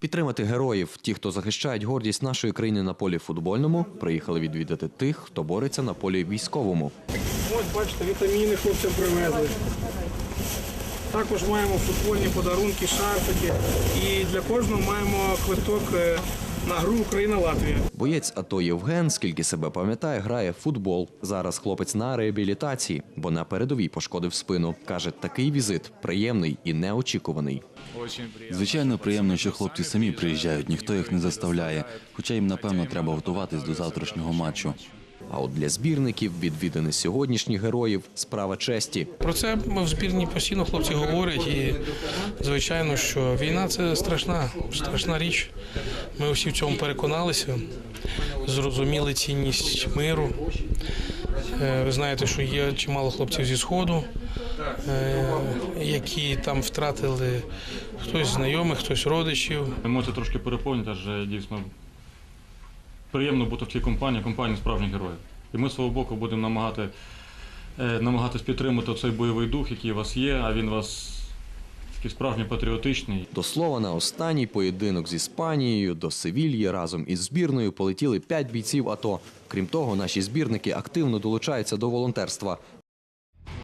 Підтримати героїв, ті, хто захищають гордість нашої країни на полі футбольному, приїхали відвідати тих, хто бореться на полі військовому. Ось бачите, вітаміни хлопцям привезли. Також маємо футбольні подарунки, шарфики. І для кожного маємо квиток е, на гру Україна-Латвія. Боєць АТО Євген, скільки себе пам'ятає, грає в футбол. Зараз хлопець на реабілітації, бо на передовій пошкодив спину. Каже, такий візит приємний і неочікуваний. Звичайно, приємно, що хлопці самі приїжджають, ніхто їх не заставляє. Хоча їм, напевно, треба готуватись до завтрашнього матчу. А от для збірників відвідини сьогоднішніх героїв справа честі. Про це в збірні постійно хлопці говорять. І звичайно, що війна це страшна, страшна річ. Ми всі в цьому переконалися, зрозуміли цінність миру. Е, Ви знаєте, що є чимало хлопців зі сходу, е, які там втратили хтось знайомих, хтось родичів. Емоції трошки переповнюють, адже дійсно приємно бути в цій компанії, компанії справжніх героїв. І ми з свого боку будемо намагати, е, намагатись підтримати цей бойовий дух, який у вас є, а він вас такий справжній патріотичний. До слова, на останній поєдинок з Іспанією до Севільї разом із збірною полетіли п'ять бійців АТО. Крім того, наші збірники активно долучаються до волонтерства.